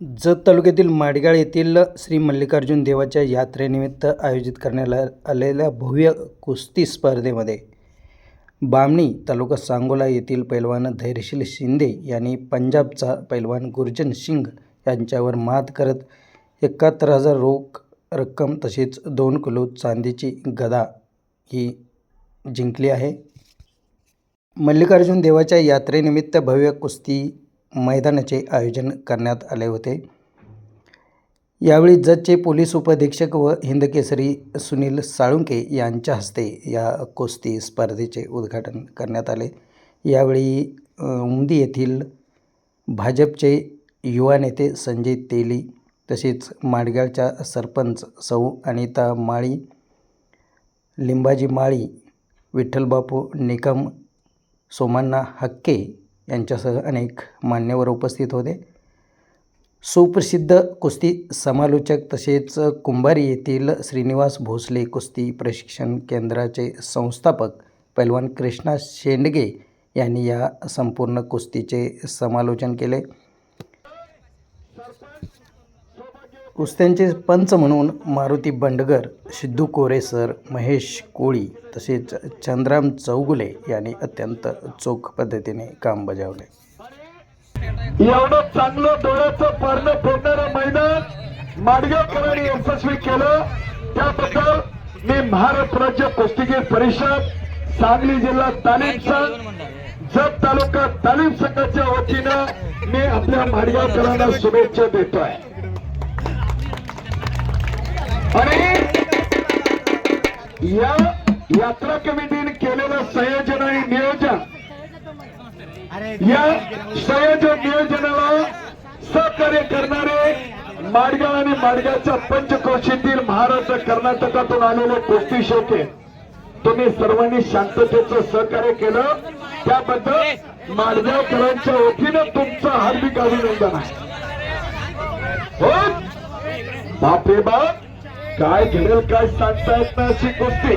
जत तालुक्यातील माडगाळ येथील श्री मल्लिकार्जुन देवाच्या यात्रेनिमित्त आयोजित करण्यात आलेल्या भव्य कुस्ती स्पर्धेमध्ये बामणी तालुका सांगोला येथील पैलवान धैर्यशील शिंदे यांनी पंजाबचा पैलवान गुरजन सिंग यांच्यावर मात करत एकाहत्तर हजार रोख रक्कम तसेच दोन किलो चांदीची गदा ही जिंकली आहे. मल्लिकार्जुन देवाच्या यात्रेनिमित्त भव्य कुस्ती मैदानाचे आयोजन करण्यात आले होते. यावेळी जतचे पोलीस उपअधीक्षक व हिंदकेसरी सुनील साळुंके यांच्या हस्ते या कुस्ती स्पर्धेचे उद्घाटन करण्यात आले. यावेळी उमदी येथील भाजपचे युवा नेते संजय तेली तसेच माडगाळच्या सरपंच सौ अनिता माळी लिंबाजी माळी विठ्ठलबापू निकम सोमान्ना हक्के यांच्यासह अनेक मान्यवर उपस्थित होते. सुप्रसिद्ध कुस्ती समालोचक तसेच कुंभारी येथील श्रीनिवास भोसले कुस्ती प्रशिक्षण केंद्राचे संस्थापक पैलवान कृष्णा शेंडगे यांनी या संपूर्ण कुस्तीचे समालोचन केले. कुस्त्यांचे पंच म्हणून मारुती बंडगर सिद्धू कोरे सर महेश कोळी तसेच चंद्राम चौगुले यांनी अत्यंत चोख पद्धतीने काम बजावले. एवढं चांगलं डोळ्याचं पारणं फोडणारं मैदान माडगावकरांनी यशस्वी केलं. त्याबद्दल मी महाराष्ट्र राज्य कुस्तीगीर परिषद सांगली जिल्हा तालीम संघ जत तालुका तालीम संघाच्या वतीनं मी आपल्या माडगावकरांना शुभेच्छा देतोय. आणि या यात्रा कमिटीने केलेलं संयोजन आणि नियोजन. या संयोजन नियोजनाला सहकार्य करणारे माडगाव आणि माडगावच्या पंचकोशीतील महाराष्ट्र कर्नाटकातून आलेले कुस्ती शोके. तुम्ही सर्वांनी शांततेचं सहकार्य केलं. त्याबद्दल माडगावकरांच्या वतीनं तुमचं हार्दिक अभिनंदन आहे. हो? बाप रे बाप. काय घडेल काय सांगता येत नाही अशी कुस्ती